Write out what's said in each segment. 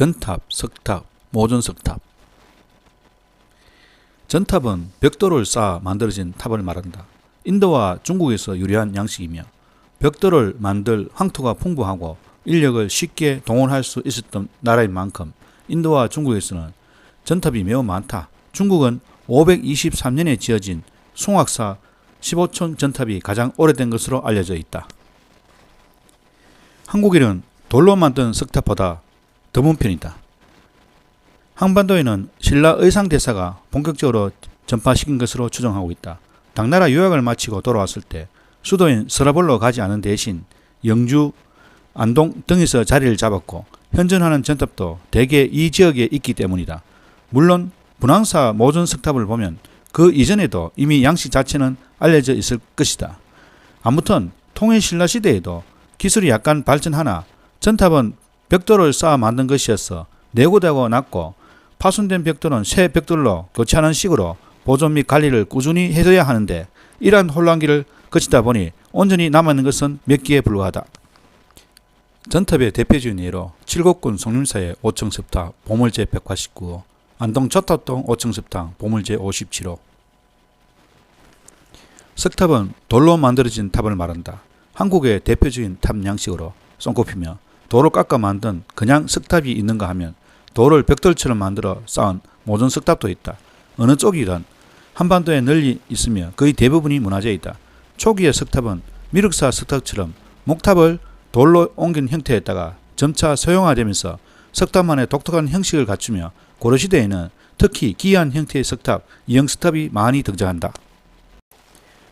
전탑, 석탑, 모전석탑. 전탑은 벽돌을 쌓아 만들어진 탑을 말한다. 인도와 중국에서 유래한 양식이며 벽돌을 만들 황토가 풍부하고 인력을 쉽게 동원할 수 있었던 나라인 만큼 인도와 중국에서는 전탑이 매우 많다. 중국은 523년에 지어진 송악사 15촌 전탑이 가장 오래된 것으로 알려져 있다. 한국에는 돌로 만든 석탑보다 드문 편이다. 한반도에는 신라 의상대사가 본격적으로 전파시킨 것으로 추정하고 있다. 당나라 유학을 마치고 돌아왔을 때 수도인 서라벌로 가지 않은 대신 영주, 안동 등에서 자리를 잡았고 현존하는 전탑도 대개 이 지역에 있기 때문이다. 물론 분황사 모전 석탑을 보면 그 이전에도 이미 양식 자체는 알려져 있을 것이다. 아무튼 통일 신라 시대에도 기술이 약간 발전하나 전탑은 벽돌을 쌓아 만든 것이어서 내고되고 낮고 파손된 벽돌은 새 벽돌로 교체하는 식으로 보존 및 관리를 꾸준히 해줘야 하는데 이러한 혼란기를 거치다 보니 온전히 남아있는 것은 몇 개에 불과하다. 전탑의 대표적인 예로 칠곡군 송림사의 5층 습탑 보물제 189호 안동 저탑동 5층 습탑 보물제 57호 석탑은 돌로 만들어진 탑을 말한다. 한국의 대표적인 탑 양식으로 손꼽히며 돌을 깎아 만든 그냥 석탑이 있는가 하면 돌을 벽돌처럼 만들어 쌓은 모든 석탑도 있다. 어느 쪽이든 한반도에 널리 있으며 거의 대부분이 문화재에 있다. 초기의 석탑은 미륵사 석탑처럼 목탑을 돌로 옮긴 형태였다가 점차 소형화되면서 석탑만의 독특한 형식을 갖추며 고려시대에는 특히 기이한 형태의 석탑, 이형석탑이 많이 등장한다.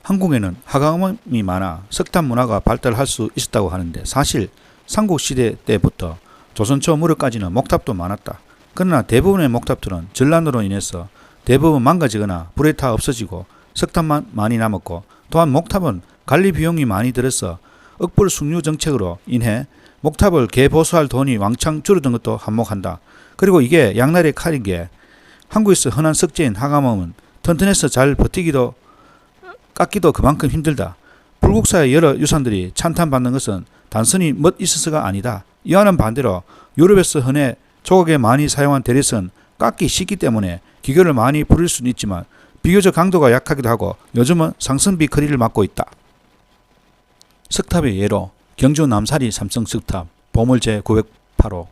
한국에는 하강음이 많아 석탑 문화가 발달할 수 있었다고 하는데 사실 삼국시대 때부터 조선 초 무렵까지는 목탑도 많았다. 그러나 대부분의 목탑들은 전란으로 인해서 대부분 망가지거나 불에 타 없어지고 석탑만 많이 남았고 또한 목탑은 관리 비용이 많이 들어서 억불 숙류 정책으로 인해 목탑을 개보수할 돈이 왕창 줄어든 것도 한몫한다. 그리고 이게 양날의 칼인 게 한국에서 흔한 석재인 하감음은 튼튼해서 잘 버티기도 깎기도 그만큼 힘들다. 불국사의 여러 유산들이 찬탄받는 것은 단순히 멋 있어서가 아니다. 이와는 반대로 유럽에서 흔해 조각에 많이 사용한 대리선 깎기 쉽기 때문에 기교를 많이 부릴 수는 있지만 비교적 강도가 약하기도 하고 요즘은 상승비 거리를 맞고 있다. 석탑의 예로 경주 남사리 삼성 석탑 보물제 908호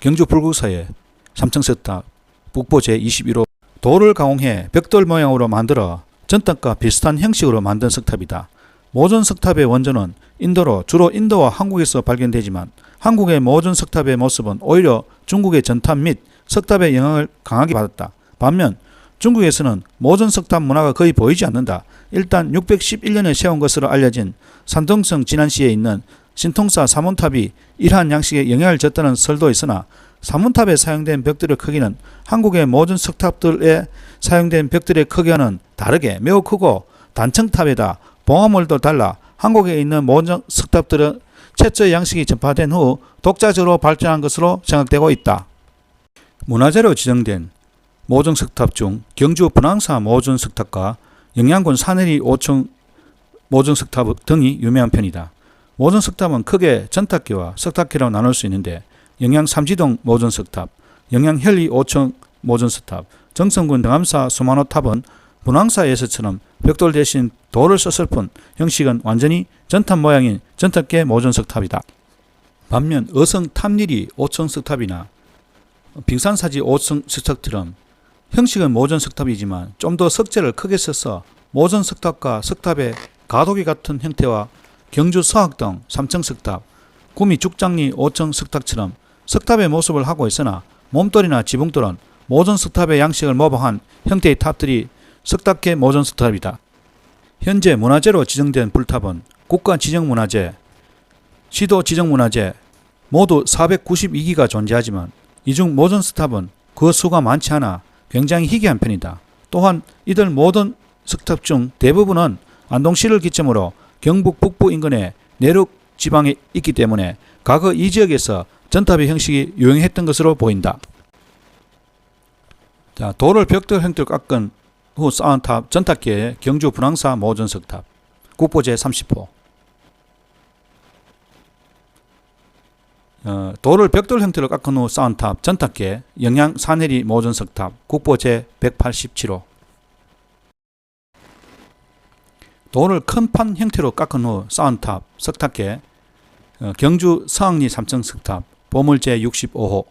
경주 불국사의 삼성 석탑 북보 제21호 돌을 가공해 벽돌 모양으로 만들어 전탑과 비슷한 형식으로 만든 석탑이다. 모전 석탑의 원조는 인도로 주로 인도와 한국에서 발견되지만 한국의 모전 석탑의 모습은 오히려 중국의 전탑 및 석탑의 영향을 강하게 받았다. 반면 중국에서는 모전 석탑 문화가 거의 보이지 않는다. 일단 611년에 세운 것으로 알려진 산동성 진안시에 있는 신통사 사문탑이 이러한 양식에 영향을 줬다는 설도 있으나 사문탑에 사용된 벽돌의 크기는 한국의 모든 석탑들에 사용된 벽돌의 크기와는 다르게 매우 크고 단층탑에다 봉화물도 달라 한국에 있는 모든 석탑들은 최초의 양식이 전파된 후 독자적으로 발전한 것으로 생각되고 있다. 문화재로 지정된 모정석탑 중 경주 분황사 모정석탑과 영양군 사내리 5층 모정석탑 등이 유명한 편이다. 모정석탑은 크게 전탑기와 석탑기로 나눌 수 있는데 영양 삼지동 모전석탑, 영양 혈리 5층 모전석탑, 정성군 등암사 수만호 탑은 분황사에서처럼 벽돌 대신 돌을 썼을 뿐 형식은 완전히 전탑 모양인 전탑계 모전석탑이다. 반면 어성 탑리리 5층 석탑이나 빙산사지 5층 석탑처럼 형식은 모전 석탑이지만 좀 더 석재를 크게 써서 모전 석탑과 석탑의 가독이 같은 형태와 경주 서학동 3층 석탑, 구미 죽장리 5층 석탑처럼 석탑의 모습을 하고 있으나 몸돌이나 지붕돌은 모전 석탑의 양식을 모방한 형태의 탑들이 석탑계 모전 석탑이다. 현재 문화재로 지정된 불탑은 국가 지정문화재, 시도 지정문화재 모두 492기가 존재하지만 이 중 모전 석탑은 그 수가 많지 않아 굉장히 희귀한 편이다. 또한 이들 모든 석탑 중 대부분은 안동시를 기점으로 경북 북부 인근의 내륙 지방에 있기 때문에 과거 이 지역에서 전탑의 형식이 유행했던 것으로 보인다. 자, 돌을 벽돌 형태로 깎은 후 쌓은 탑 전탑계의 경주 분황사 모전석탑 국보 제30호. 어, 돌을 벽돌 형태로 깎은 후 쌓은 탑 전탑계 영양 산해리 모전 석탑 국보 제 187호. 돌을 큰 판 형태로 깎은 후 쌓은 탑 석탑계 어, 경주 서항리 삼층 석탑 보물 제 65호